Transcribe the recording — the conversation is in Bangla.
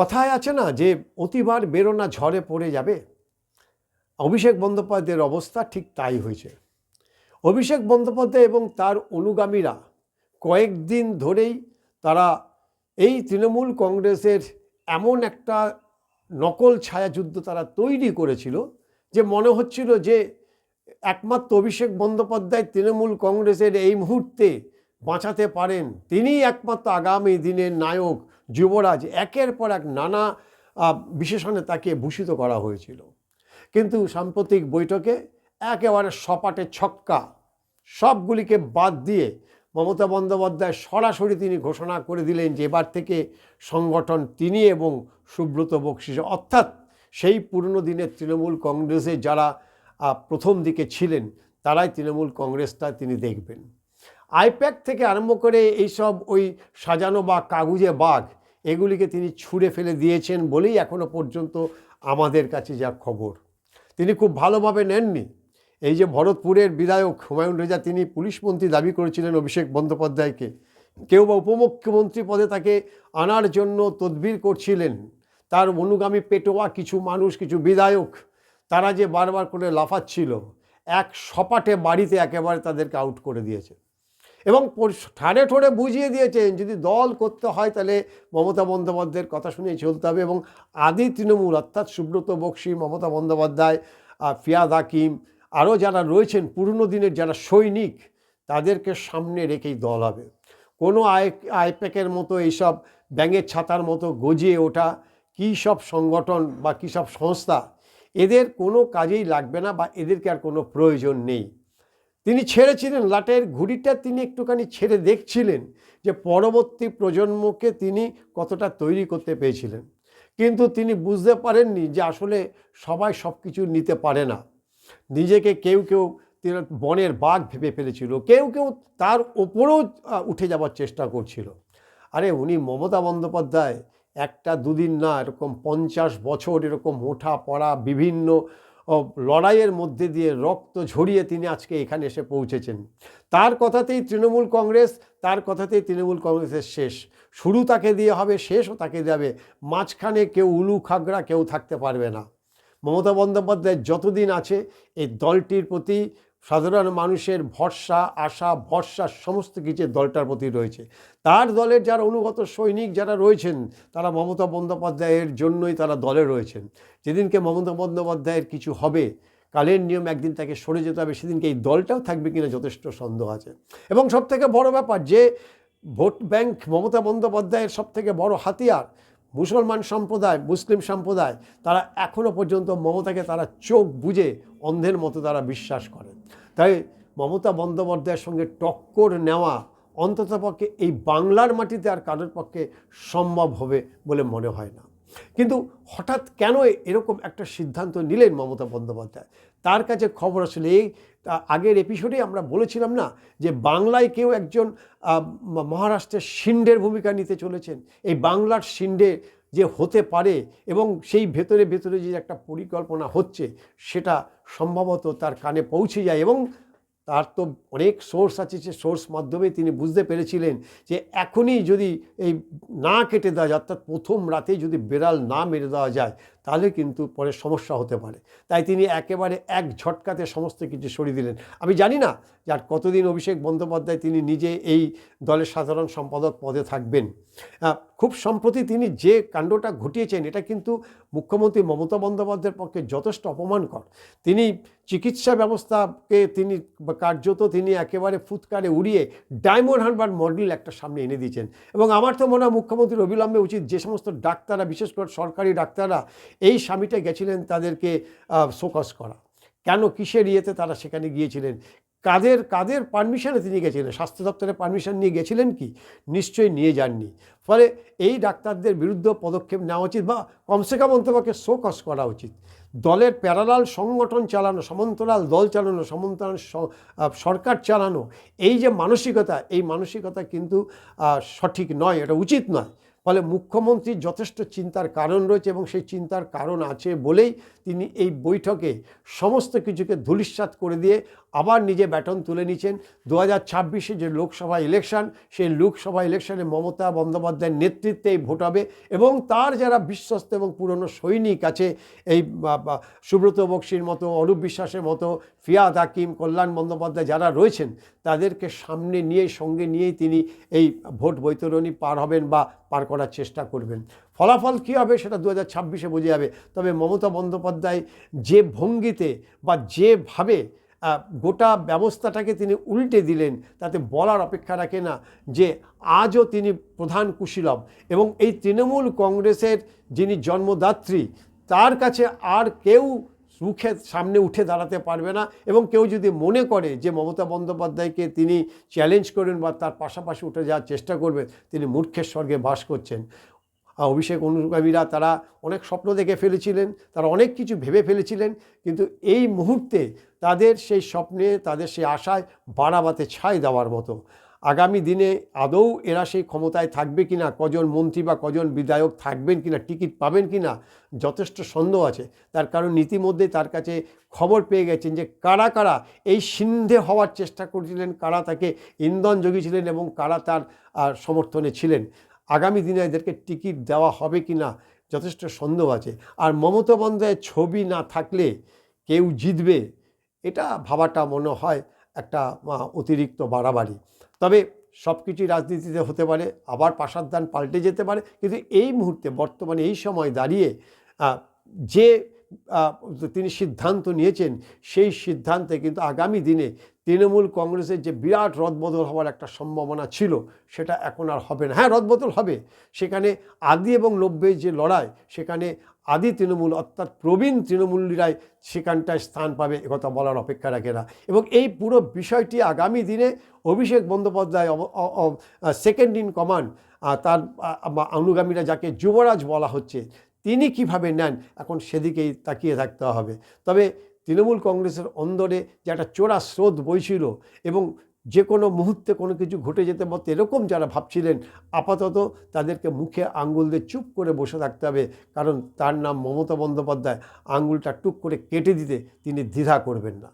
কথায় আছে না যে, অতিবার বেরোনা ঝড়ে পড়ে যাবে? অভিষেক বন্দ্যোপাধ্যায়ের অবস্থা ঠিক তাই হয়েছে। অভিষেক বন্দ্যোপাধ্যায় এবং তার অনুগামীরা কয়েকদিন ধরেই তারা এই তৃণমূল কংগ্রেসের এমন একটা নকল ছায়াযুদ্ধ তারা তৈরি করেছিল যে, মনে হচ্ছিল যে, একমাত্র অভিষেক বন্দ্যোপাধ্যায় তৃণমূল কংগ্রেসের এই মুহূর্তে বাঁচাতে পারেন। তিনিই একমাত্র আগামী দিনের নায়ক। যুবরাজ একের পর এক নানা বিশেষণে তাকে ভূষিত করা হয়েছিল। কিন্তু সাম্প্রতিক বৈঠকে একেবারে সপাটে ছক্কা, সবগুলিকে বাদ দিয়ে মমতা বন্দ্যোপাধ্যায় সরাসরি তিনি ঘোষণা করে দিলেন যে এবার থেকে সংগঠন তিনি এবং সুব্রত বক্সি অর্থাৎ সেই পুরনো দিনের তৃণমূল কংগ্রেসে যারা প্রথম দিকে ছিলেন, তারাই তৃণমূল কংগ্রেসটা তিনি দেখবেন। আইপ্যাক থেকে আরম্ভ করে এইসব ওই সাজানো বা কাগুজে বাঘ এগুলিকে তিনি ছুঁড়ে ফেলে দিয়েছেন বলেই এখনও পর্যন্ত আমাদের কাছে যা খবর। তিনি খুব ভালোভাবে নেননি। এই যে ভরতপুরের বিধায়ক হুমায়ুন রেজা, তিনি পুলিশ মন্ত্রী দাবি করেছিলেন অভিষেক বন্দ্যোপাধ্যায়কে। কেউ বা উপমুখ্যমন্ত্রী পদে তাকে আনার জন্য তদবির করছিলেন। তার অনুগামী পেটোয়া কিছু মানুষ, কিছু বিধায়ক, তারা যে বারবার করে লাফাচ্ছিল, এক সপাটে বাড়িতে একেবারে তাদেরকে আউট করে দিয়েছে। এবং ঠাড়ে ঠোড়ে বুঝিয়ে দিয়েছেন, যদি দল করতে হয় তাহলে মমতা বন্দ্যোপাধ্যায়ের কথা শুনেই চলতে হবে এবং আদি তৃণমূল, অর্থাৎ সুব্রত বক্সি, মমতা বন্দ্যোপাধ্যায় ফিয়াদ হাকিম, আরও যারা রয়েছেন, পুরনো দিনের যারা সৈনিক, তাদেরকে সামনে রেখেই দল হবে। কোনো আই, আইপ্যাকের মতো এইসব ব্যাঙের ছাতার মতো গজিয়ে ওঠা কী সব সংগঠন বা কী সব সংস্থা, এদের কোনো কাজেই লাগবে না বা এদেরকে আর কোনো প্রয়োজন নেই। তিনি ছেড়েছিলেন, লাটের ঘুড়িটা তিনি একটুখানি ছেড়ে দেখছিলেন যে পরবর্তী প্রজন্মকে তিনি কতটা তৈরি করতে পেরেছিলেন। কিন্তু তিনি বুঝতে পারেননি যে আসলে সবাই সব কিছু নিতে পারে না। নিজেকে কেউ কেউ বনের বাঘ ভেবে ফেলেছিল, কেউ কেউ তার ওপরেও উঠে যাওয়ার চেষ্টা করছিল। আরে উনি মমতা বন্দ্যোপাধ্যায়, একটা দুদিন না, এরকম পঞ্চাশ বছর এরকম ওঠা পড়া, বিভিন্ন লড়াইয়ের মধ্যে দিয়ে রক্ত ঝরিয়ে তিনি আজকে এখানে এসে পৌঁছেছেন। তার কথাতেই তৃণমূল কংগ্রেস, তার কথাতেই তৃণমূল কংগ্রেসের শেষ। শুরু তাকে দিয়ে হবে শেষও তাকে দেবে মাঝখানে কেউ উলু খাগড়া, কেউ থাকতে পারবে না। মমতা বন্দ্যোপাধ্যায় যতদিন আছে, এই দলটির প্রতি সাধারণ মানুষের ভরসা, আশা, ভরসা সমস্ত কিছু দলটার প্রতি রয়েছে। তার দলের যারা অনুগত সৈনিক যারা রয়েছেন, তারা মমতা বন্দ্যোপাধ্যায়ের জন্যই তারা দলে রয়েছেন। যেদিনকে মমতা বন্দ্যোপাধ্যায়ের কিছু হবে, কালের নিয়ম একদিন তাকে সরে যেতে হবে, সেদিনকে এই দলটাও থাকবে কিনা যথেষ্ট সন্দেহ আছে। এবং সবথেকে বড় ব্যাপার যে, ভোট ব্যাংক মমতা বন্দ্যোপাধ্যায়ের সবথেকে বড় হাতিয়ার মুসলমান সম্প্রদায়, মুসলিম সম্প্রদায়, তারা এখনও পর্যন্ত মমতাকে তারা চোখ বুঝে অন্ধের মতো তারা বিশ্বাস করেন। তাই মমতা বন্দ্যোপাধ্যায়ের সঙ্গে টক্কর নেওয়া অন্ততপক্ষে এই বাংলার মাটিতে আর কারোর পক্ষে সম্ভব হবে বলে মনে হয় না। কিন্তু হঠাৎ কেন এরকম একটা সিদ্ধান্ত নিলেন মমতা বন্দ্যোপাধ্যায়? তার কাছে খবর আসলে এই আগের এপিসোডে আমরা বলেছিলাম না যে বাংলায় কেউ একজন মহারাষ্ট্রের শিন্ডের ভূমিকা নিতে চলেছেন। এই বাংলার শিন্ডে যে হতে পারে এবং সেই ভেতরে ভেতরে যে একটা পরিকল্পনা হচ্ছে, সেটা সম্ভবত তার কানে পৌঁছে যায় এবং তার তো অনেক সোর্স আছে, সে সোর্স মাধ্যমে তিনি বুঝতে পেরেছিলেন যে এখনই যদি এই না কেটে দেওয়া যায়, অর্থাৎ প্রথম রাতে যদি বেড়াল না মেরে দেওয়া যায় তাহলে কিন্তু পরে সমস্যা হতে পারে। তাই তিনি একেবারে এক ঝটকাতে সমস্ত কিছু সরিয়ে দিলেন। আমি জানি না যে আর কতদিন অভিষেক বন্দ্যোপাধ্যায় তিনি নিজে এই দলের সাধারণ সম্পাদক পদে থাকবেন। খুব সম্প্রতি তিনি যে কাণ্ডটা ঘটিয়েছেন, এটা কিন্তু মুখ্যমন্ত্রী মমতা বন্দ্যোপাধ্যায়ের পক্ষে যথেষ্ট অপমানকর। তিনি চিকিৎসা ব্যবস্থাকে তিনি কার্যত তিনি একেবারে ফুৎকারে উড়িয়ে ডায়মন্ড হারবার মডেল একটা সামনে এনে দিয়েছেন। এবং আমার তো মনে হয় মুখ্যমন্ত্রীর অবিলম্বে উচিত যে সমস্ত ডাক্তাররা, বিশেষ করে সরকারি ডাক্তাররা এই স্বামীটা গেছিলেন তাদেরকে শোকস করা। কেন, কিসের ইয়েতে তারা সেখানে গিয়েছিলেন? কাদের কাদের পারমিশনে তিনি গেছিলেন? স্বাস্থ্য দপ্তরের পারমিশন নিয়ে গেছিলেন কি? নিশ্চয়ই নিয়ে যাননি। ফলে এই ডাক্তারদের বিরুদ্ধে পদক্ষেপ নেওয়া উচিত বা কমসে কম অন্তপক্ষে শোকস করা উচিত। দলের প্যারালাল সংগঠন চালানো, সমান্তরাল দল চালানো, সমান্তরাল সরকার চালানো, এই যে মানসিকতা, এই মানসিকতা কিন্তু সঠিক নয়, এটা উচিত নয়। ফলে মুখ্যমন্ত্রীর যথেষ্ট চিন্তার কারণ রয়েছে এবং সেই চিন্তার কারণ আছে বলেই তিনি এই বৈঠকে সমস্ত কিছুকে ধূলিসাৎ করে দিয়ে আবার নিজে ব্যাটন তুলে নিচ্ছেন দু হাজার ছাব্বিশে যে লোকসভা ইলেকশন, সেই লোকসভা ইলেকশনে মমতা বন্দ্যোপাধ্যায়ের নেতৃত্বেই ভোট হবে এবং তার যারা বিশ্বস্ত এবং পুরনো সৈনিক আছে, এই সুব্রত বক্সির মতো, অরূপ বিশ্বাসের মতো, ফিয়াদ হাকিম, কল্যাণ বন্দ্যোপাধ্যায় যারা রয়েছেন, তাদেরকে সামনে নিয়ে সঙ্গে নিয়েই তিনি এই ভোট বৈতরণী পার হবেন বা পার করার চেষ্টা করবেন। ফলাফল কী হবে সেটা দু হাজার ছাব্বিশে বোঝা যাবে। তবে মমতা বন্দ্যোপাধ্যায় যে ভঙ্গিতে বা যেভাবে গোটা ব্যবস্থাটাকে তিনি উল্টে দিলেন, তাতে বলার অপেক্ষা রাখে না যে আজও তিনি প্রধান কুশীলব এবং এই তৃণমূল কংগ্রেসের যিনি জন্মদাত্রী, তার কাছে আর কেউ মুখে সামনে উঠে দাঁড়াতে পারবে না এবং কেউ যদি মনে করে যে মমতা বন্দ্যোপাধ্যায়কে তিনি চ্যালেঞ্জ করবেন বা তার পাশাপাশি উঠে যাওয়ার চেষ্টা করবেন, তিনি মূর্খের স্বর্গে বাস করছেন। অভিষেক অনুগামীরা তারা অনেক স্বপ্ন দেখে ফেলেছিলেন, তারা অনেক কিছু ভেবে ফেলেছিলেন, কিন্তু এই মুহূর্তে তাদের সেই স্বপ্নে, তাদের সেই আশায় বাড়াবাতে ছাই দেওয়ার মতো। আগামী দিনে আদৌ এরা সেই ক্ষমতায় থাকবে কি না কজন মন্ত্রী বা কজন বিধায়ক থাকবেন কি না টিকিট পাবেন কি না যথেষ্ট সন্দেহ আছে। তার কারণ ইতিমধ্যে তার কাছে খবর পেয়ে গেছেন যে কারা কারা এই সিন্ধে হওয়ার চেষ্টা করছিলেন, কারা তাকে ইন্ধন জগিয়েছিলেন এবং কারা তার সমর্থনে ছিলেন। আগামী দিনে এদেরকে টিকিট দেওয়া হবে কি না যথেষ্ট সন্দেহ আছে। আর মমতা বন্দ্যোপাধ্যায়ের ছবি না থাকলে কেউ জিতবে, এটা ভাবাটা মনে হয় একটা অতিরিক্ত বাড়াবাড়ি। তবে সব কিছুই রাজনীতিতে হতে পারে, আবার পাশাদান পাল্টে যেতে পারে। কিন্তু এই মুহূর্তে, বর্তমানে এই সময় দাঁড়িয়ে যে তিনি সিদ্ধান্ত নিয়েছেন, সেই সিদ্ধান্তে কিন্তু আগামী দিনে তৃণমূল কংগ্রেসের যে বিরাট রদবদল হওয়ার একটা সম্ভাবনা ছিল, সেটা এখন আর হবে না। হ্যাঁ রদবদল হবে। সেখানে আদি এবং নব্বই যে লড়াই, সেখানে আদি তৃণমূল অর্থাৎ প্রবীণ তৃণমূলীরাই সেখানটায় স্থান পাবে একথা বলার অপেক্ষা রাখে না। এবং এই পুরো বিষয়টি আগামী দিনে Abhishek Bandyopadhyay second in command তার অনুগামীরা যাকে যুবরাজ বলা হচ্ছে তিনি কীভাবে নেন, এখন সেদিকেই তাকিয়ে থাকতে হবে। তবে তৃণমূল কংগ্রেসের অন্দরে যে একটা চোরা স্রোত বইছিল এবং যে কোনো মুহূর্তে কোনো কিছু ঘটে যেতে পারত, এরকম যারা ভাবছিলেন, আপাতত তাদেরকে মুখে আঙ্গুল দিয়ে চুপ করে বসে থাকতে হবে। কারণ তার নাম মমতা বন্দ্যোপাধ্যায় আঙ্গুলটা টুক করে কেটে দিতে তিনি দ্বিধা করবেন না।